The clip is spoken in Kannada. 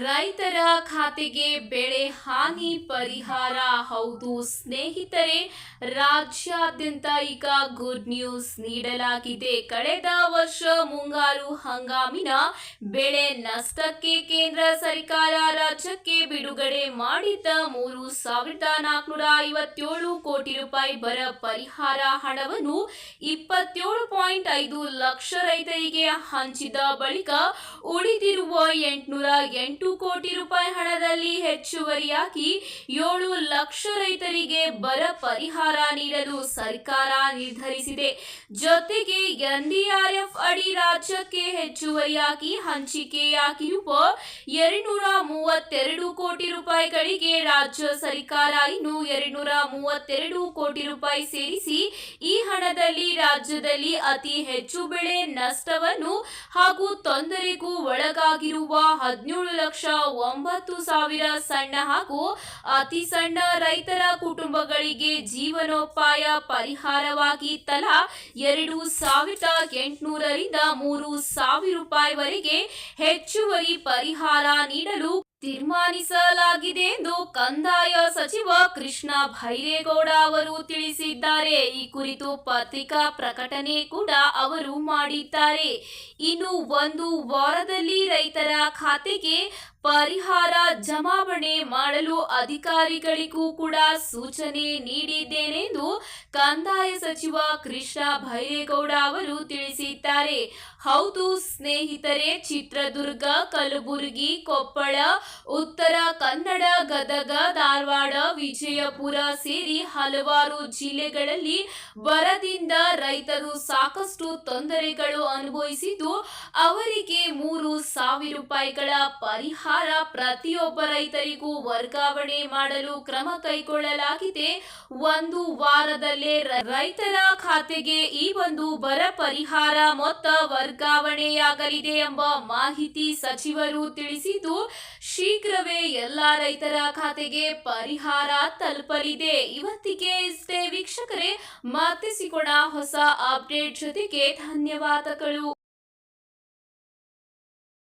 ರೈತರ ಖಾತೆಗೆ ಬೆಳೆ ಹಾನಿ ಪರಿಹಾರ, ಹೌದು ಸ್ನೇಹಿತರೆ, ರಾಜ್ಯಾದ್ಯಂತ ಈಗ ಗುಡ್ ನ್ಯೂಸ್ ನೀಡಲಾಗಿದೆ. ಕಳೆದ ವರ್ಷ ಮುಂಗಾರು ಹಂಗಾಮಿನ ಬೆಳೆ ನಷ್ಟಕ್ಕೆ ಕೇಂದ್ರ ಸರ್ಕಾರ ರಾಜ್ಯಕ್ಕೆ ಬಿಡುಗಡೆ ಮಾಡಿದ್ದ ಮೂರು ಸಾವಿರದ ನಾಲ್ಕುನೂರ ಐವತ್ತೇಳು ಕೋಟಿ ರೂಪಾಯಿ ಬರ ಪರಿಹಾರ ಹಣವನ್ನು ಇಪ್ಪತ್ತೇಳು ಪಾಯಿಂಟ್ ಐದು ಲಕ್ಷ ರೈತರಿಗೆ ಹಂಚಿದ ಬಳಿಕ ಉಳಿದಿರುವ ಎಂಟುನೂರ ಎಂಟು ಕೋಟಿ ರೂಪಾಯಿ ಹಣದಲ್ಲಿ ಹೆಚ್ಚುವರಿಯಾಗಿ ಏಳು ಲಕ್ಷ ರೈತರಿಗೆ ಬರ ಪರಿಹಾರ ನೀಡಲು ಸರ್ಕಾರ ನಿರ್ಧರಿಸಿದೆ. ಜೊತೆಗೆ ಎನ್ಡಿಆರ್ಎಫ್ ಅಡಿ ರಾಜ್ಯಕ್ಕೆ ಹೆಚ್ಚುವರಿಯಾಗಿ ಹಂಚಿಕೆಯಾಗಿರುವ ಎರಡುನೂರ ಮೂವತ್ತೆರಡು ಕೋಟಿ ರೂಪಾಯಿಗಳಿಗೆ ರಾಜ್ಯ ಸರ್ಕಾರ ಇನ್ನು ಎರಡ್ನೂರ ಮೂವತ್ತೆರಡು ಕೋಟಿ ರೂಪಾಯಿ ಸೇರಿಸಿ, ಈ ಹಣದಲ್ಲಿ ರಾಜ್ಯದಲ್ಲಿ ಅತಿ ಹೆಚ್ಚು ಬೆಳೆ ನಷ್ಟವನ್ನು ಹಾಗೂ ತೊಂದರೆಗೂ ಒಳಗಾಗಿರುವ ಹದಿನೇಳು ಲಕ್ಷ ಒಂಬತ್ತು ಸಾವಿರ ಸಣ್ಣ ಹಾಗೂ ಅತಿ ಸಣ್ಣ ರೈತರ ಕುಟುಂಬಗಳಿಗೆ ಜೀವನೋಪಾಯ ಪರಿಹಾರವಾಗಿ ತಲಾ ಎರಡು ಸಾವಿರದ ಎಂಟುನೂರರಿಂದ ಮೂರು ಸಾವಿರ ರೂಪಾಯಿವರೆಗೆ ಹೆಚ್ಚುವರಿ ಪರಿಹಾರ ನೀಡಲು ತೀರ್ಮಾನಿಸಲಾಗಿದೆ ಎಂದು ಕಂದಾಯ ಸಚಿವ ಕೃಷ್ಣ ಭೈರೇಗೌಡ ಅವರು ತಿಳಿಸಿದ್ದಾರೆ. ಈ ಕುರಿತು ಪತ್ರಿಕಾ ಪ್ರಕಟಣೆ ಕೂಡ ಅವರು ಮಾಡಿದ್ದಾರೆ. ಇನ್ನು ಒಂದು ವಾರದಲ್ಲಿ ರೈತರ ಖಾತೆಗೆ ಪರಿಹಾರ ಜಮಾವಣೆ ಮಾಡಲು ಅಧಿಕಾರಿಗಳಿಗೂ ಕೂಡ ಸೂಚನೆ ನೀಡಿದ್ದೇನೆಂದು ಕಂದಾಯ ಸಚಿವ ಕೃಷ್ಣ ಭೈರೇಗೌಡ ಅವರು ತಿಳಿಸಿದ್ದಾರೆ. ಹೌದು, ಸ್ನೇಹಿತರೆ, ಚಿತ್ರದುರ್ಗ, ಕಲಬುರಗಿ, ಕೊಪ್ಪಳ, ಉತ್ತರ ಕನ್ನಡ, ಗದಗ, ಧಾರವಾಡ, ವಿಜಯಪುರ ಸೇರಿ ಹಲವಾರು ಜಿಲ್ಲೆಗಳಲ್ಲಿ ಬರದಿಂದ ರೈತರು ಸಾಕಷ್ಟು ತೊಂದರೆಗಳು ಅನುಭವಿಸಿದ್ದು, ಅವರಿಗೆ ಮೂರು ಸಾವಿರ ರೂಪಾಯಿಗಳ ಪರಿಹಾರ ಪ್ರತಿಯೊಬ್ಬ ರೈತರಿಗೂ ವರ್ಗಾವಣೆ ಮಾಡಲು ಕ್ರಮ ಕೈಗೊಳ್ಳಲಾಗಿದೆ. ಒಂದು ವಾರದಲ್ಲೇ ರೈತರ ಖಾತೆಗೆ ಈ ಒಂದು ಬರ ಪರಿಹಾರ ಮೊತ್ತ ವರ್ಗಾವಣೆಯಾಗಲಿದೆ ಎಂಬ ಮಾಹಿತಿ ಸಚಿವರು ತಿಳಿಸಿದ್ದು, ಶೀಘ್ರವೇ ಎಲ್ಲ ರೈತರ ಖಾತೆಗೆ ಪರಿಹಾರ ತಲುಪಲಿದೆ. ಇವತ್ತಿಗೆ ಇಷ್ಟೇ ವೀಕ್ಷಕರೇ ಮಾತಿಸಿಕೊಡ ಹೊಸ ಅಪ್ಡೇಟ್ ಜೊತೆಗೆ ಧನ್ಯವಾದಗಳು.